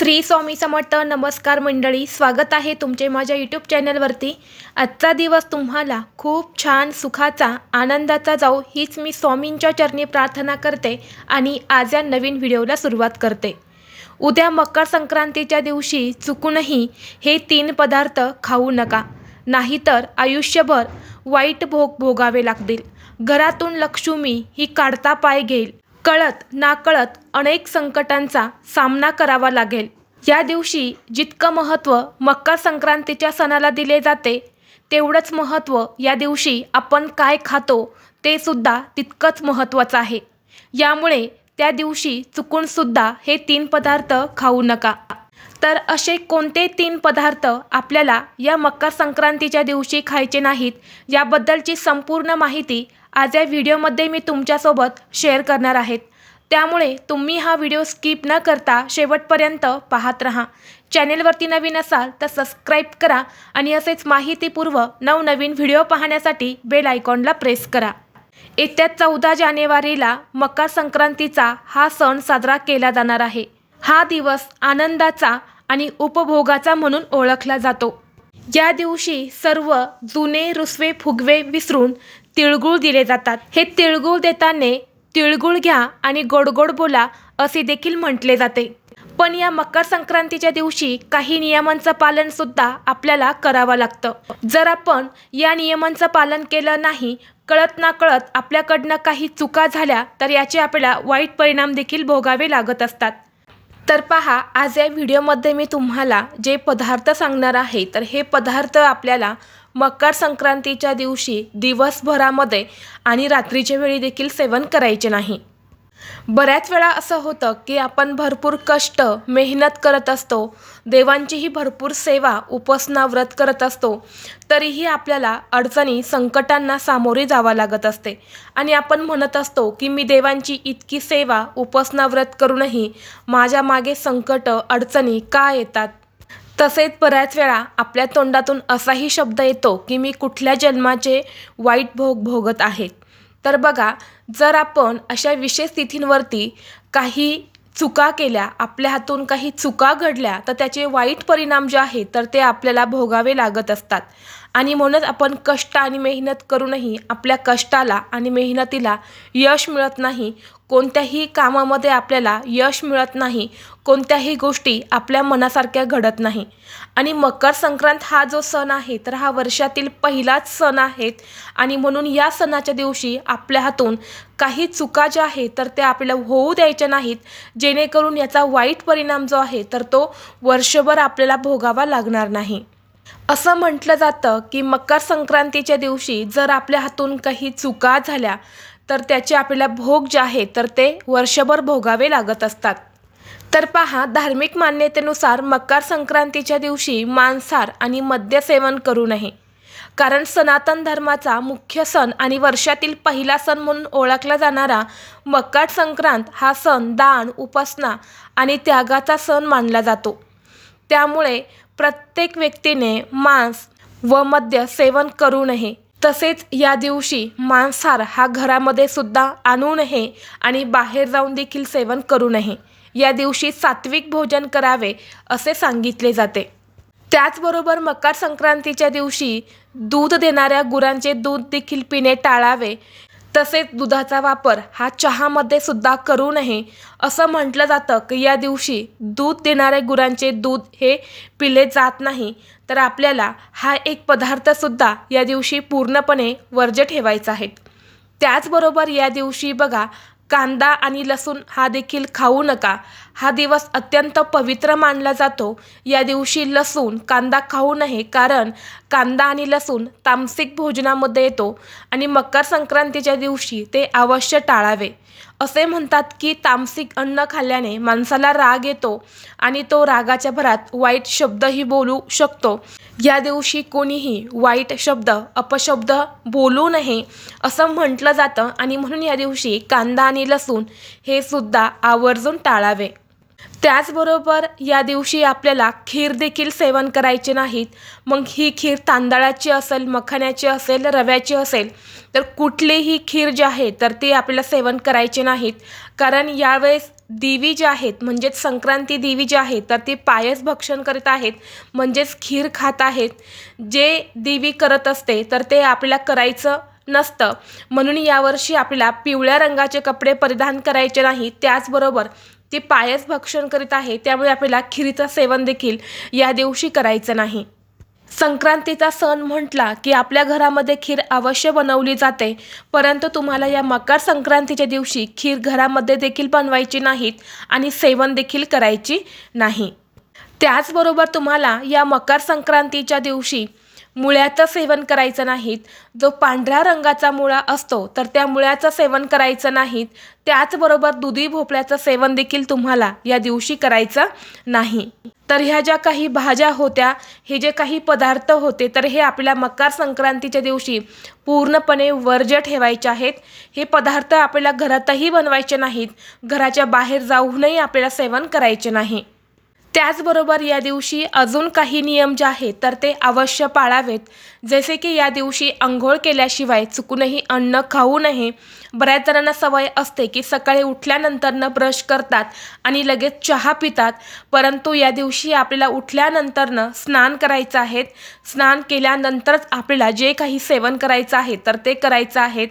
श्री स्वामी समर्थ नमस्कार मंडळी स्वागत आहे तुमचे माझ्या यूट्यूब चॅनलवरती आजचा दिवस तुम्हाला खूप छान सुखाचा आनंदाचा जाऊ हीच मी स्वामींच्या चरणी प्रार्थना करते आणि आज या नवीन व्हिडिओला सुरुवात करते. उद्या मकर संक्रांतीच्या दिवशी चुकूनही हे तीन पदार्थ खाऊ नका. नाहीतर आयुष्यभर वाईट भोग भोगावे लागतील. घरातून लक्ष्मी ही काढता पाय घेईल. कळत नाकळत अनेक संकटांचा सामना करावा लागेल. या दिवशी जितकं महत्त्व मकर संक्रांतीच्या सणाला दिले जाते तेवढंच महत्त्व या दिवशी आपण काय खातो ते सुद्धा तितकंच महत्त्वाचं आहे. यामुळे त्या दिवशी चुकूनसुद्धा हे तीन पदार्थ खाऊ नका. तर असे कोणते तीन पदार्थ आपल्याला या मकर संक्रांतीच्या दिवशी खायचे नाहीत याबद्दलची संपूर्ण माहिती आज या व्हिडिओमध्ये मी तुमच्यासोबत शेअर करणार आहेत. त्यामुळे तुम्ही हा व्हिडिओ स्किप न करता शेवटपर्यंत पाहत राहा. चॅनेलवरती नवीन असाल तर सबस्क्राईब करा आणि असेच माहितीपूर्व नवनवीन व्हिडिओ पाहण्यासाठी बेल आयकॉनला प्रेस करा. येत्या चौदा जानेवारीला मकर संक्रांतीचा हा सण साजरा केला जाणार आहे. हा दिवस आनंदाचा आणि उपभोगाचा म्हणून ओळखला जातो. या दिवशी सर्व जुने रुसवे फुगवे विसरून तिळगुळ दिले जातात. हे तिळगुळ देताना तिळगुळ घ्या आणि गोडगोड बोला असे देखील म्हटले जाते. पण या मकर संक्रांतीच्या दिवशी काही नियमांचं पालन सुद्धा आपल्याला करावं लागतं. जर आपण या नियमांचं पालन केलं नाही कळत ना कळत आपल्याकडनं काही चुका झाल्या तर याचे आपल्याला वाईट परिणाम देखील भोगावे लागत असतात. तर पहा आज या व्हिडिओमध्ये मी तुम्हाला जे पदार्थ सांगणार आहे तर हे पदार्थ आपल्याला मकर संक्रांतीच्या दिवशी दिवसभरामध्ये आणि रात्रीच्या वेळी देखील सेवन करायचे नाही. बऱ्याच वेळा असं होतं की आपण भरपूर कष्ट मेहनत करत असतो देवांचीही भरपूर सेवा उपासना व्रत करत असतो तरीही आपल्याला अडचणी संकटांना सामोरे जावं लागत असते. आणि आपण म्हणत असतो की मी देवांची इतकी सेवा उपासना व्रत करूनही माझ्या मागे संकट अडचणी का येतात? तसेच बऱ्याच वेळा आपल्या तोंडातून असाही शब्द येतो की मी कुठल्या जन्माचे वाईट भोग भोगत आहे. तर बघा जर आपण अशा विशेष स्थितींवरती काही चुका केल्या आपल्या हातून काही चुका घडल्या तर त्याचे वाईट परिणाम जे आहेत तर ते आपल्याला भोगावे लागत असतात. आणि म्हणूनच आपण कष्ट आणि मेहनत करूनही आपल्या कष्टाला आणि मेहनतीला यश मिळत नाही. कोणत्याही कामामध्ये आपल्याला यश मिळत नाही. कोणत्याही गोष्टी आपल्या मनासारख्या घडत नाही. आणि मकर संक्रांत हा जो सण आहे तर हा वर्षातील पहिलाच सण आहेत आणि म्हणून या सणाच्या दिवशी आपल्या हातून काही चुका ज्या आहेत तर त्या आपल्याला होऊ द्यायच्या नाहीत. जेणेकरून याचा वाईट परिणाम जो आहे तर तो वर्षभर आपल्याला भोगावा लागणार नाही. असं म्हटलं जातं की मकर संक्रांतीच्या दिवशी जर आपल्या हातून काही चुका झाल्या तर त्याचे आपल्याला भोग जे आहे तर ते वर्षभर भोगावे लागत असतात. तर पहा धार्मिक मान्यतेनुसार मकर संक्रांतीच्या दिवशी मांसाहार आणि मद्य सेवन करू नये. कारण सनातन धर्माचा मुख्य सण आणि वर्षातील पहिला सण म्हणून ओळखला जाणारा मकर संक्रांत हा सण दान उपासना आणि त्यागाचा सण मानला जातो. त्यामुळे प्रत्येक व्यक्तीने मांस व मद्य सेवन करू नये. तसेच या दिवशी मांसाहार हा घरामध्ये सुद्धा आणू नये आणि बाहेर जाऊन देखील सेवन करू नये. या दिवशी सात्विक भोजन करावे असे सांगितले जाते. त्याचबरोबर मकर संक्रांतीच्या दिवशी दूध देणाऱ्या गुरांचे दूध देखील पिणे टाळावे. तसेच दुधाचा वापर हा चहामध्ये सुद्धा करू नये. असं म्हटलं जातं की या दिवशी दूध देणाऱ्या गुरांचे दूध हे पिले जात नाही. तर आपल्याला हा एक पदार्थसुद्धा या दिवशी पूर्णपणे वर्ज्य ठेवायचा आहे. त्याचबरोबर या दिवशी बघा कांदा आणि लसूण हा देखील खाऊ नका. हा दिवस अत्यंत पवित्र मानला जातो. या दिवशी लसूण कांदा खाऊ नये कारण कांदा आणि लसूण तामसिक भोजनामध्ये येतो आणि मकर संक्रांतीच्या दिवशी ते अवश्य टाळावे. असे म्हणतात की तामसिक अन्न खाल्ल्याने माणसाला राग येतो आणि तो रागाच्या भरात वाईट शब्दही बोलू शकतो. या दिवशी कोणीही वाईट शब्द अपशब्द बोलू नये असं म्हटलं जातं आणि म्हणून या दिवशी कांदा आणि लसूण हे सुद्धा आवर्जून टाळावे. त्याचबरोबर या दिवशी आपल्याला खीर देखील सेवन करायचे नाहीत. मग ही खीर तांदळाची असेल मखाण्याची असेल रव्याची असेल तर कुठलीही खीर जी आहे तर ती आपल्याला सेवन करायची नाहीत. कारण यावेळेस देवी जे आहेत म्हणजेच संक्रांती देवी जी आहे तर ती पायस भक्षण करीत आहेत म्हणजेच खीर खात आहेत. जे देवी करत असते तर ते आपल्याला करायचं नसतं. म्हणून यावर्षी आपल्याला पिवळ्या रंगाचे कपडे परिधान करायचे नाही त्याचबरोबर ती पायस भक्षण करीत आहे त्यामुळे आपल्याला खिरीचं सेवन देखील या दिवशी करायचं नाही. संक्रांतीचा सण म्हटला की आपल्या घरामध्ये खीर अवश्य बनवली जाते परंतु तुम्हाला या मकर संक्रांतीच्या दिवशी खीर घरामध्ये देखील बनवायची नाहीत आणि सेवन देखील करायची नाही. त्याचबरोबर तुम्हाला या मकर संक्रांतीच्या दिवशी मुळ्याचं सेवन करायचं नाहीत. जो पांढऱ्या रंगाचा मुळा असतो तर त्या मुळ्याचं सेवन करायचं नाहीत. त्याचबरोबर दुधी भोपळ्याचं सेवन देखील तुम्हाला या दिवशी करायचं नाही. तर ह्या ज्या काही भाज्या होत्या हे जे काही पदार्थ होते तर हे आपल्या मकर संक्रांतीच्या दिवशी पूर्णपणे वर्ज्य ठेवायचे आहेत. हे पदार्थ आपल्याला घरातही बनवायचे नाहीत. घराच्या बाहेर जाऊनही आपल्याला सेवन करायचे नाही. त्याचबरोबर या दिवशी अजून काही नियम जे आहेत तर ते अवश्य पाळावेत. जसे की या दिवशी आंघोळ केल्याशिवाय चुकूनही अन्न खाऊ नये. बऱ्याच जणांना सवय असते की सकाळी उठल्यानंतरनं ब्रश करतात आणि लगेच चहा पितात. परंतु या दिवशी आपल्याला उठल्यानंतरनं स्नान करायचं आहे. स्नान केल्यानंतरच आपल्याला जे काही सेवन करायचं आहे तर ते करायचं आहे.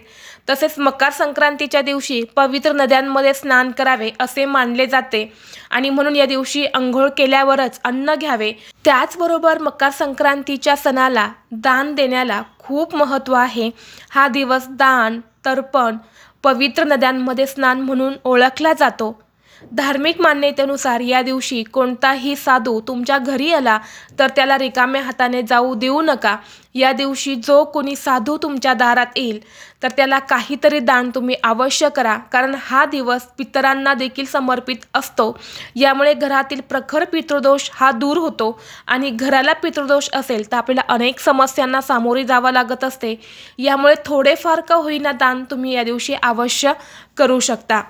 तसेच मकर संक्रांतीच्या दिवशी पवित्र नद्यांमध्ये स्नान करावे असे मानले जाते. आणि म्हणून या दिवशी अंघोळ केल्यावरच अन्न घ्यावे. त्याचबरोबर मकर संक्रांतीच्या सणाला दान देण्याला खूप महत्त्व आहे. हा दिवस दान तर्पण पवित्र नद्यांमध्ये स्नान म्हणून ओळखला जातो. धार्मिक मान्यतेनुसार या दिवशी कोणताही साधू तुमच्या घरी आला तर त्याला रिकाम्या हाताने जाऊ देऊ नका. या दिवशी जो कोणी साधू तुमच्या दारात येईल तर त्याला काहीतरी दान तुम्ही अवश्य करा. कारण हा दिवस पितरांना देखील समर्पित असतो. यामुळे घरातील प्रखर पितृदोष हा दूर होतो आणि घराला पितृदोष असेल तर आपल्याला अनेक समस्यांना सामोरे जावं लागत असते. यामुळे थोडेफार का होईना दान तुम्ही या दिवशी अवश्य करू शकता.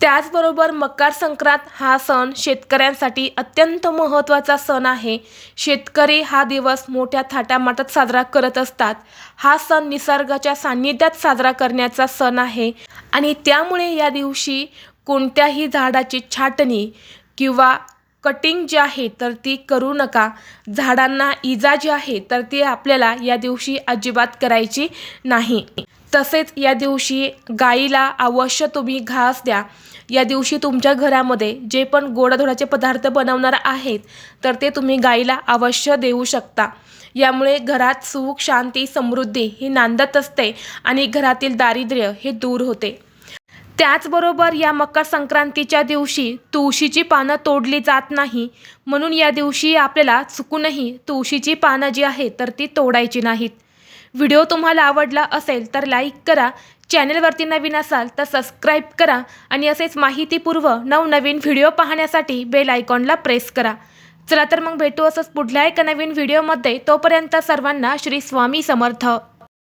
त्याचबरोबर मकर संक्रांत हा सण शेतकऱ्यांसाठी अत्यंत महत्त्वाचा सण आहे. शेतकरी हा दिवस मोठ्या थाटामाटात साजरा करत असतात. हा सण निसर्गाच्या सान्निध्यात साजरा करण्याचा सण आहे आणि त्यामुळे या दिवशी कोणत्याही झाडाची छाटणी किंवा कटिंग जी आहे तर ती करू नका. झाडांना इजा जी आहे तर ती आपल्याला या दिवशी अजिबात करायची नाही. तसेच या दिवशी गाईला अवश्य तुम्ही घास द्या. या दिवशी तुमच्या घरामध्ये जे पण गोडाधोडाचे पदार्थ बनवणार आहेत तर ते तुम्ही गाईला अवश्य देऊ शकता. यामुळे घरात सुख शांती समृद्धी ही नांदत असते आणि घरातील दारिद्र्य हे दूर होते. त्याचबरोबर या मकर संक्रांतीच्या दिवशी तुळशीची पानं तोडली जात नाही. म्हणून या दिवशी आपल्याला चुकूनही तुळशीची पानं जी आहेत तर ती तोडायची नाहीत. व्हिडिओ तुम्हाला आवडला असेल तर लाईक करा. चॅनलवरती नवीन असाल तर सबस्क्राईब करा. आणि असेच माहितीपूर्व नवनवीन व्हिडिओ पाहण्यासाठी बेल आयकॉनला प्रेस करा. चला तर मग भेटू असंच पुढल्या एका नवीन व्हिडिओमध्ये. तोपर्यंत सर्वांना श्री स्वामी समर्थ.